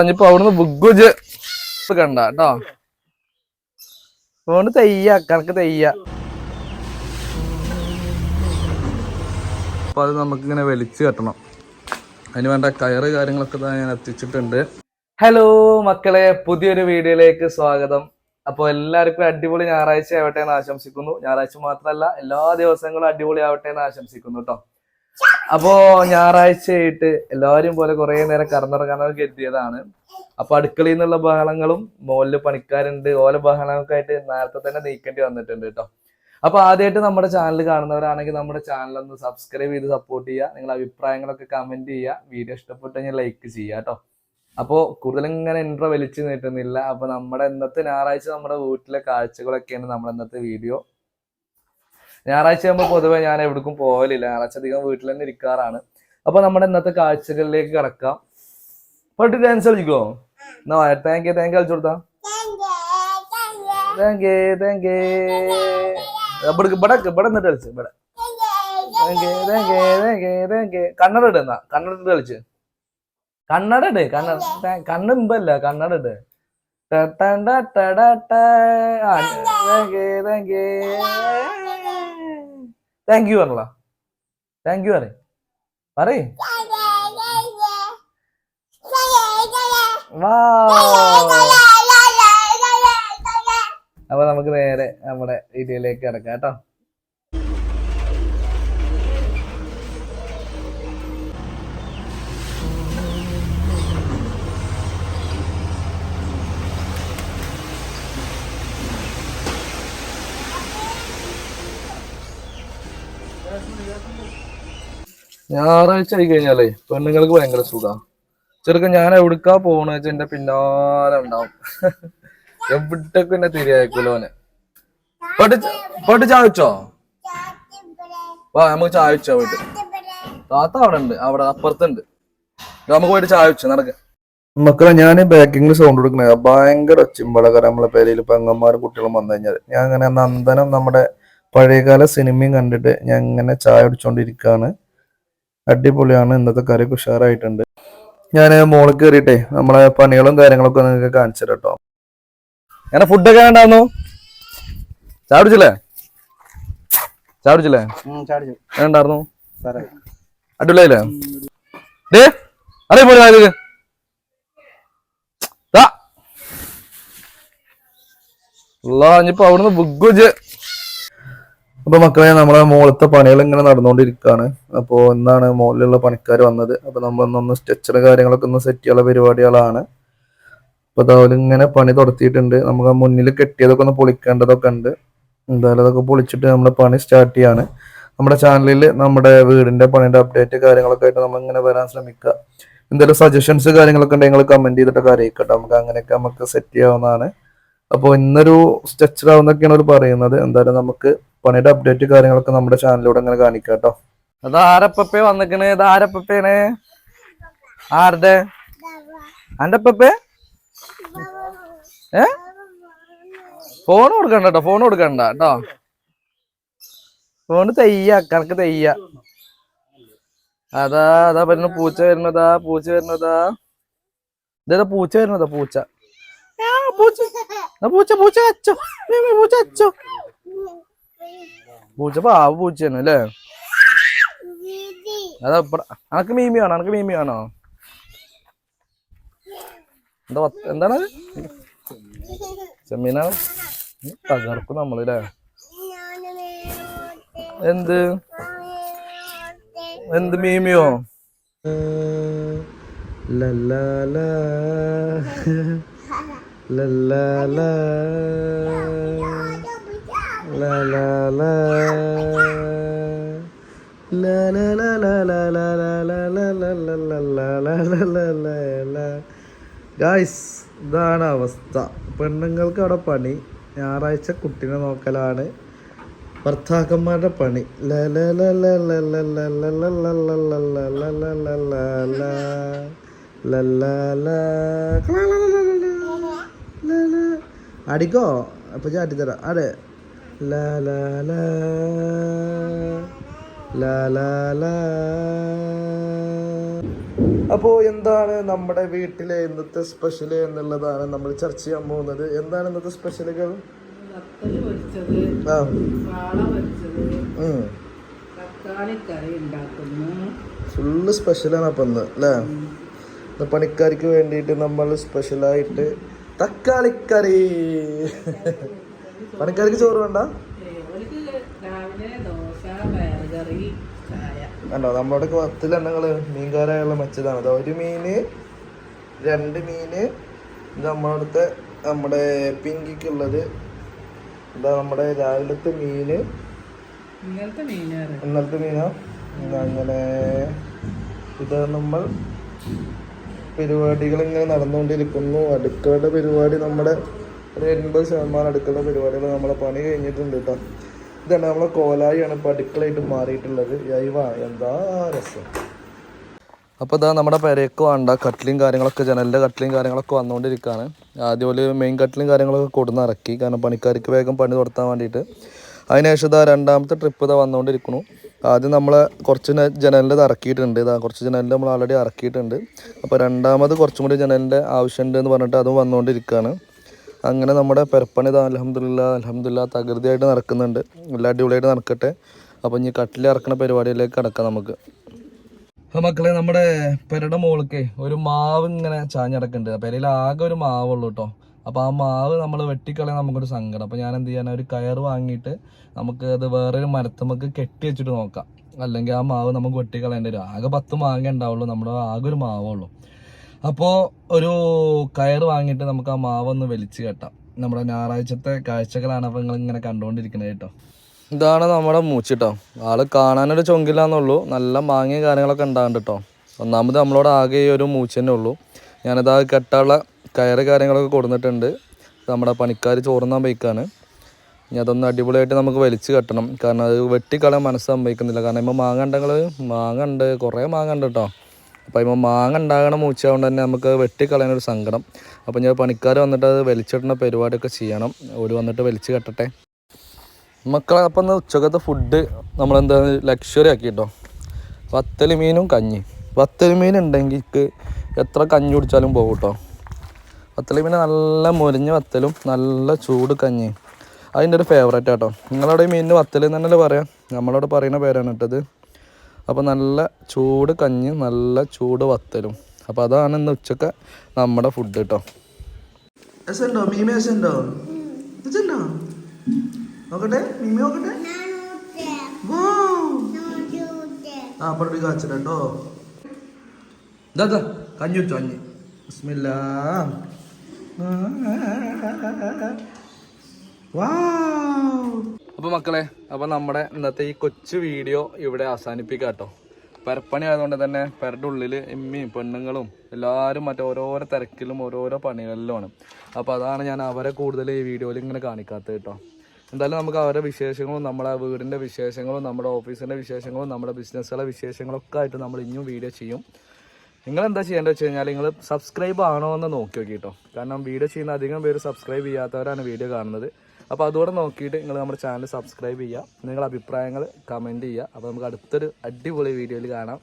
ഇനിയിപ്പോ അവിടുന്ന് ബുഗുജ് കണ്ട കേട്ടോ. അതുകൊണ്ട് തെയ്യ കണക്ക് തെയ്യ. അപ്പൊ അത് നമുക്കിങ്ങനെ വലിച്ചു കെട്ടണം. അതിന് വേണ്ട കയറ് കാര്യങ്ങളൊക്കെ ഞാൻ എത്തിച്ചിട്ടുണ്ട്. ഹലോ മക്കളെ പുതിയൊരു വീഡിയോയിലേക്ക് സ്വാഗതം. അപ്പോൾ എല്ലാവർക്കും അടിപൊളി ഞായറാഴ്ച ആവട്ടെ എന്ന് ആശംസിക്കുന്നു. ഞായറാഴ്ച മാത്രമല്ല എല്ലാ ദിവസങ്ങളും അടിപൊളി ആവട്ടെ എന്ന് ആശംസിക്കുന്നു കേട്ടോ. അപ്പോ ഞായറാഴ്ച ആയിട്ട് എല്ലാവരും പോലെ കുറെ നേരം കറന്നിറങ്ങാനൊക്കെ എത്തിയതാണ് അപ്പൊ അടുക്കളയിൽ നിന്നുള്ള ബഹളങ്ങളും മോളിൽ പണിക്കാരുണ്ട്. ഓല ബഹളമൊക്കെ ആയിട്ട് നേരത്തെ തന്നെ നീക്കേണ്ടി വന്നിട്ടുണ്ട് കേട്ടോ. അപ്പൊ ആദ്യമായിട്ട് നമ്മുടെ ചാനൽ കാണുന്നവരാണെങ്കിൽ നമ്മുടെ ചാനൽ ഒന്ന് സബ്സ്ക്രൈബ് ചെയ്ത് സപ്പോർട്ട് ചെയ്യുക. നിങ്ങളുടെ അഭിപ്രായങ്ങളൊക്കെ കമന്റ് ചെയ്യുക. വീഡിയോ ഇഷ്ടപ്പെട്ടെങ്കിൽ ലൈക്ക് ചെയ്യുക കേട്ടോ. അപ്പോൾ കൂടുതൽ ഇങ്ങനെ ഇൻട്രോ വലിച്ചു നീട്ടുന്നില്ല. അപ്പൊ നമ്മുടെ ഇന്നത്തെ ഞായറാഴ്ച നമ്മുടെ വീട്ടിലെ കാഴ്ചകളൊക്കെയാണ് നമ്മുടെ ഇന്നത്തെ വീഡിയോ ഞായറാഴ്ച ആകുമ്പോൾ പൊതുവെ ഞാൻ എവിടേക്കും പോകലില്ല ഞായറാഴ്ച അധികം വീട്ടിൽ തന്നെ ഇരിക്കാറാണ്. അപ്പൊ നമ്മുടെ ഇന്നത്തെ കാഴ്ചകളിലേക്ക് കിടക്കാം. പട്ടി ഡാൻസ് കളിക്കോ എന്നാ താങ്ക് യു താങ്ക് യു കളിച്ചു കൊടുത്താ. താങ്ക് യു താങ്ക് യു ഇവിടെ ഇവിടെ ഇവിടെ നിന്നിട്ട് കളിച്ച് ഇവിടെ. Thank you thank you thank you thank you കണ്ണട ഇട് എന്നാ. കണ്ണട ഇട്ട് കളിച്ച്. കണ്ണട ഇട് കണ്ണട. താ- കണ്ണ് ഇമ്പല്ല കണ്ണട ഇട്. ടടട. ആ, thank you thank you. Thank you പറഞ്ഞ താങ്ക് യു പറ പറയ് വാ അപ്പൊ നമുക്ക് നേരെ നമ്മുടെ വീഡിയോയിലേക്ക് കിടക്കാം കേട്ടോ. ഞായറാഴ്ച ആയി കഴിഞ്ഞാലേ പെണ്ണുങ്ങൾക്ക് ഭയങ്കര സുഖാ. ചെറുക്കൻ ഞാൻ എവിടുക്കാ പോണെന്ന് വെച്ചാൽ എന്റെ പിന്നാലെ ഉണ്ടാവും. എവിടേക്ക് എന്നെ തിരിയാക്കൂലോന് പോട്ട് പോട്ട് ചായച്ചോ വാ നമുക്ക് ചായച്ചോ വീട്ടിൽ. താത്ത അവിടെ ഉണ്ട് അവിടെ അപ്പുറത്തുണ്ട്. നമുക്ക് പോയിട്ട് ചായ നടക്ക. മക്കളെ ഞാൻ ബാക്കിങ്ങിൽ സൗണ്ട് കൊടുക്കണേ. ഭയങ്കര ഒച്ചിമ്പളകര നമ്മളെ പേരയിൽ പെങ്ങന്മാരും കുട്ടികളും വന്നു കഴിഞ്ഞാൽ ഞാൻ അങ്ങനെ നന്ദനം നമ്മുടെ പഴയകാല സിനിമയും കണ്ടിട്ട് ഞാൻ ഇങ്ങനെ ചായ കുടിച്ചുകൊണ്ടിരിക്കുകയാണ് അടിപൊളിയാണ്. ഇന്നത്തെ കറിയൊക്കെ ഉഷാറായിട്ടുണ്ട്. ഞാൻ മോളിൽ കയറിയിട്ടേ നമ്മളെ പണികളും കാര്യങ്ങളൊക്കെ നിങ്ങൾക്ക് കാണിച്ചു കേട്ടോ അങ്ങനെ ഫുഡൊക്കെ വേണ്ടാന്നു ചായ കുടിച്ചില്ലേ? ചായ കുടിച്ചില്ലേ? അടിപൊളിയായില്ലേ? ഡേ അറിയ പോലെ ആയത് ഇനിയിപ്പോ അവിടുന്ന് ബുഗുജ് അപ്പൊ മക്കളെ നമ്മളെ മോളത്തെ പണികൾ ഇങ്ങനെ നടന്നുകൊണ്ടിരിക്കുകയാണ്. അപ്പോൾ ഇന്നാണ് മോളിലുള്ള പണിക്കാർ വന്നത്. അപ്പൊ നമ്മളൊന്നൊന്ന് സ്ട്രെച്ചർ കാര്യങ്ങളൊക്കെ ഒന്ന് സെറ്റ് ചെയ്യാനുള്ള പരിപാടികളാണ്. അപ്പൊ അതുപോലെ ഇങ്ങനെ പണി തുടത്തിയിട്ടുണ്ട്. നമുക്ക് മുന്നിൽ കെട്ടിയതൊക്കെ ഒന്ന് പൊളിക്കേണ്ടതൊക്കെ ഉണ്ട്. എന്തായാലും അതൊക്കെ പൊളിച്ചിട്ട് നമ്മുടെ പണി സ്റ്റാർട്ട് ചെയ്യാണ്. നമ്മുടെ ചാനലിൽ നമ്മുടെ വീടിന്റെ പണിയുടെ അപ്ഡേറ്റ് കാര്യങ്ങളൊക്കെ ആയിട്ട് നമ്മൾ ഇങ്ങനെ വരാൻ ശ്രമിക്കുക. എന്തെങ്കിലും സജഷൻസ് കാര്യങ്ങളൊക്കെ ഉണ്ടെങ്കിൽ കമന്റ് ചെയ്തിട്ടൊക്കെ അറിയിക്കട്ടെ. നമുക്ക് അങ്ങനെയൊക്കെ നമുക്ക് സെറ്റ് ചെയ്യാവുന്നതാണ്. അപ്പോൾ ഇന്നൊരു സ്ട്രെച്ചർ ആവുന്നൊക്കെയാണ് അവർ പറയുന്നത്. എന്തായാലും നമുക്ക് പണിയുടെ അപ്ഡേറ്റ് കാര്യങ്ങളൊക്കെ നമ്മുടെ ചാനലിലൂടെ അങ്ങനെ കാണിക്കാം കേട്ടോ. അത് ആരപ്പേ വന്നിക്കണ്? ഇത് ആരപ്പേണ് ആരുടെ? അന്റെ അപ്പേ ഏ? ഫോൺ കൊടുക്കണ്ട കേട്ടോ ഫോൺ കൊടുക്കണ്ട കേട്ടോ ഫോണ് തെയ്യ കണക്ക് തെയ്യ. അതാ അതാ വരുന്ന പൂച്ച വരുന്നതാ പൂച്ച വരുന്നതാ. ഇതേതാ പൂച്ച വരുന്നതാ പൂച്ച. പൂച്ച. പൂച്ച അച്ചോ. പൂച്ച അച്ചോ. പൂച്ച പാവ പൂച്ചയാണ് അല്ലേ? അതാ അനക്ക് മീമി അനക്ക് മീമി എന്താ എന്താണ്? ചെമ്മീനാണ്. തകർക്കും നമ്മളില്ലേ എന്ത്? എന്ത് മീമിയോ? ലല്ലാലാ. പെണ്ണുങ്ങൾക്ക് അവിടെ പണി ഞായറാഴ്ച കുട്ടീനെ നോക്കലാണ് ഭർത്താക്കന്മാരുടെ പണി അടിക്കോ? അപ്പൊ ചാട്ടിത്തരാം അതെ. ലാ ലാ ലാ. അപ്പോൾ എന്താണ് നമ്മുടെ വീട്ടിലെ ഇന്നത്തെ സ്പെഷ്യൽ എന്നുള്ളതാണ് നമ്മൾ ചർച്ച ചെയ്യാൻ പോകുന്നത്. എന്താണ് ഇന്നത്തെ സ്പെഷ്യലുകൾ ഫുള്ള് സ്പെഷ്യലാണ് അപ്പം ഇന്ന് അല്ലേ പണിക്കാർക്ക് വേണ്ടിയിട്ട് നമ്മൾ സ്പെഷ്യലായിട്ട് തക്കാളിക്കറി. പണിക്കാർക്ക് ചോറ് വേണ്ട? കണ്ടോ നമ്മുടെ പത്തിൽ എണ്ണങ്ങൾ മീൻകാരായുള്ള മെച്ചതാണ്. അതാ ഒരു മീന് രണ്ട് മീന്. ഇത് നമ്മളടുത്തെ നമ്മുടെ പിങ്കിക്കുള്ളത്. ഇതാ നമ്മുടെ രാവിലത്തെ മീന്. ഇങ്ങനത്തെ മീനാറ് ഇന്നലത്തെ മീനാ? അങ്ങനെ. ഇത് നമ്മൾ പരിപാടികൾ ഇങ്ങനെ നടന്നുകൊണ്ടിരിക്കുന്നു. അടുക്കളയുടെ പരിപാടി നമ്മുടെ ഒരു എൺപത് ശതമാനം അടുക്കള പരിപാടികൾ നമ്മളെ പണി കഴിഞ്ഞിട്ടുണ്ട് കേട്ടോ ഇതാണ് നമ്മളെ കോലായിയാണ് ഇപ്പോൾ അടുക്കളയായിട്ട് മാറിയിട്ടുള്ളത്. യൈവ എന്താ രസം. അപ്പോൾ ഇതാ നമ്മുടെ പെരയ്ക്ക് വേണ്ട കട്ടിലും കാര്യങ്ങളൊക്കെ ജനലിന്റെ കട്ടിലും കാര്യങ്ങളൊക്കെ വന്നുകൊണ്ടിരിക്കുകയാണ് ആദ്യം ഒരു മെയിൻ കട്ടിലും കാര്യങ്ങളൊക്കെ കൊടുന്ന് ഇറക്കി കാരണം പണിക്കാർക്ക് വേഗം പണി തുടത്താൻ വേണ്ടിയിട്ട്. അതിനുശേഷം ഇതാ രണ്ടാമത്തെ ട്രിപ്പ് ഇതാ വന്നുകൊണ്ടിരിക്കുന്നു. ആദ്യം നമ്മൾ കുറച്ച് ജനലിന്റെ ഇറക്കിയിട്ടുണ്ട്. ഇതാ കുറച്ച് ജനലിൽ നമ്മൾ ആൾറെഡി ഇറക്കിയിട്ടുണ്ട്. അപ്പോൾ രണ്ടാമത് കുറച്ചും കൂടി ജനലിന്റെ ആവശ്യമുണ്ട് എന്ന് പറഞ്ഞിട്ട് അതും വന്നുകൊണ്ടിരിക്കുകയാണ്. അങ്ങനെ നമ്മുടെ പെരപ്പണി ഇതാ അലഹമില്ല അലഹമില്ല തകൃതിയായിട്ട് നടക്കുന്നുണ്ട്. എല്ലാ അടിപൊളിയായിട്ട് നടക്കട്ടെ. അപ്പോൾ ഇനി കട്ടിലിറക്കുന്ന പരിപാടിയിലേക്ക് കിടക്കാം നമുക്ക്. അപ്പൊ മക്കളെ നമ്മുടെ പെരയുടെ മോൾക്ക് ഒരു മാവ് ഇങ്ങനെ ചാഞ്ഞടക്കുന്നുണ്ട്. പെരയിൽ ആകെ ഒരു മാവുള്ളൂ കേട്ടോ അപ്പൊ ആ മാവ് നമ്മൾ വെട്ടിക്കളയാൻ നമുക്കൊരു സങ്കടം. അപ്പൊ ഞാൻ എന്ത് ചെയ്യാൻ ഒരു കയർ വാങ്ങിയിട്ട് നമുക്ക് അത് വേറൊരു മരത്തുമ്മക്ക് കെട്ടി വെച്ചിട്ട് നോക്കാം. അല്ലെങ്കിൽ ആ മാവ് നമുക്ക് വെട്ടിക്കളയേണ്ടി വരും. ആകെ പത്ത് മാങ്ങ ഉണ്ടാവുള്ളൂ. നമ്മുടെ ആകെ ഒരു മാവുള്ളൂ. അപ്പോൾ ഒരു കയർ വാങ്ങിയിട്ട് നമുക്ക് ആ മാവ് ഒന്ന് വലിച്ചു കെട്ടാം. നമ്മുടെ ഞായറാഴ്ചത്തെ കാഴ്ചകളാണ് അപ്പോൾ നിങ്ങൾ ഇങ്ങനെ കണ്ടുകൊണ്ടിരിക്കുന്നത് കേട്ടോ. ഇതാണ് നമ്മുടെ മൂച്ചിട്ടോ ആൾ കാണാനൊരു ചൊങ്കില്ലാന്നുള്ളൂ. നല്ല മാങ്ങയും കാര്യങ്ങളൊക്കെ ഉണ്ടാകുന്നുണ്ട് കേട്ടോ ഒന്നാമത് നമ്മളോട് ആകെ ഈ ഒരു മൂച്ച് തന്നെ ഉള്ളൂ. ഞാനിത് ആ കെട്ടാനുള്ള കയറ് കാര്യങ്ങളൊക്കെ കൊടുത്തിട്ടുണ്ട് നമ്മുടെ പണിക്കാർ ചോറുന്നാൻ ബൈക്കാണ് ഇനി അതൊന്ന് അടിപൊളിയായിട്ട് നമുക്ക് വലിച്ചു കെട്ടണം. കാരണം അത് വെട്ടിക്കളയാൻ മനസ്സ് സമ്മതിക്കുന്നില്ല. കാരണം ഇപ്പോൾ മാങ്ങ ഉണ്ടെങ്കിൽ മാങ്ങ ഉണ്ട് കുറേ മാങ്ങ ഉണ്ട് കേട്ടോ അപ്പോൾ ഇപ്പോൾ മാങ്ങ ഉണ്ടാകണ മൂച്ചതുകൊണ്ട് തന്നെ നമുക്ക് വെട്ടിക്കളയാനൊരു സങ്കടം. അപ്പോൾ ഞാൻ പണിക്കാർ വന്നിട്ട് അത് വലിച്ചിടുന്ന പരിപാടിയൊക്കെ ചെയ്യണം. ഒരു വന്നിട്ട് വലിച്ചു കെട്ടട്ടെ. മക്കളെ അപ്പം ഉച്ചക്കത്തെ ഫുഡ് നമ്മളെന്താ ലക്ഷറി ആക്കി കേട്ടോ വത്തൽ മീനും കഞ്ഞി. വത്തൽ മീൻ ഉണ്ടെങ്കിൽ എത്ര കഞ്ഞി കുടിച്ചാലും പോകും കേട്ടോ വത്തൽ മീൻ നല്ല മുരിഞ്ഞ വത്തലും നല്ല ചൂട് കഞ്ഞി അതിന്റെ ഒരു ഫേവറേറ്റ് ആട്ടോ. നിങ്ങളവിടെ മീനിന് വത്തൽ എന്നല്ലേ പറയാം? നമ്മളവിടെ പറയുന്ന പേരാണ് ഇട്ടത്. അപ്പോൾ നല്ല ചൂട് കഞ്ഞി നല്ല ചൂട് വത്തലും. അപ്പോൾ അതാണ് ഇന്ന് ഉച്ചക്ക നമ്മുടെ ഫുഡ് കേട്ടോ ഉണ്ടോ മീമ ഉണ്ടോ ഉണ്ടോ നോക്കട്ടെ മിമി നോക്കട്ടെ. ആ അപ്പുറത്ത് കാച്ചിട്ടോ ഇതാ കഞ്ഞി വെച്ചോ കഞ്ഞി. ബിസ്മില്ലാ. അപ്പൊ മക്കളെ അപ്പൊ നമ്മുടെ ഇന്നത്തെ ഈ കൊച്ചു വീഡിയോ ഇവിടെ അവസാനിപ്പിക്കാം പരപ്പണി ആയതുകൊണ്ട് തന്നെ പെരുടെ ഉള്ളിൽ എമ്മിയും പെണ്ണുങ്ങളും എല്ലാവരും മറ്റേ ഓരോരോ തിരക്കിലും ഓരോരോ പണികളിലുമാണ്. അപ്പോൾ അതാണ് ഞാൻ അവരെ കൂടുതൽ ഈ വീഡിയോയിൽ ഇങ്ങനെ കാണിക്കാത്തത് കേട്ടോ. എന്തായാലും നമുക്ക് അവരുടെ വിശേഷങ്ങളും നമ്മുടെ വീടിന്റെ വിശേഷങ്ങളും നമ്മുടെ ഓഫീസിന്റെ വിശേഷങ്ങളും നമ്മുടെ ബിസിനസ്സുകളെ വിശേഷങ്ങളും ഒക്കെ ആയിട്ട് നമ്മൾ ഇനിയും വീഡിയോ ചെയ്യും. നിങ്ങൾ എന്താ ചെയ്യേണ്ടത് വെച്ച് കഴിഞ്ഞാൽ നിങ്ങൾ സബ്സ്ക്രൈബ് ആണോ എന്ന് നോക്കി നോക്കിയിട്ടോ കാരണം വീഡിയോ ചെയ്യുന്ന അധികം പേര് സബ്സ്ക്രൈബ് ചെയ്യാത്തവരാണ് വീഡിയോ കാണുന്നത്. അപ്പോൾ അതുകൂടെ നോക്കിയിട്ട് നിങ്ങൾ നമ്മുടെ ചാനൽ സബ്സ്ക്രൈബ് ചെയ്യുക. നിങ്ങളുടെ അഭിപ്രായങ്ങൾ കമന്റ് ചെയ്യുക. അപ്പോൾ നമുക്ക് അടുത്തൊരു അടിപൊളി വീഡിയോയിൽ കാണാം.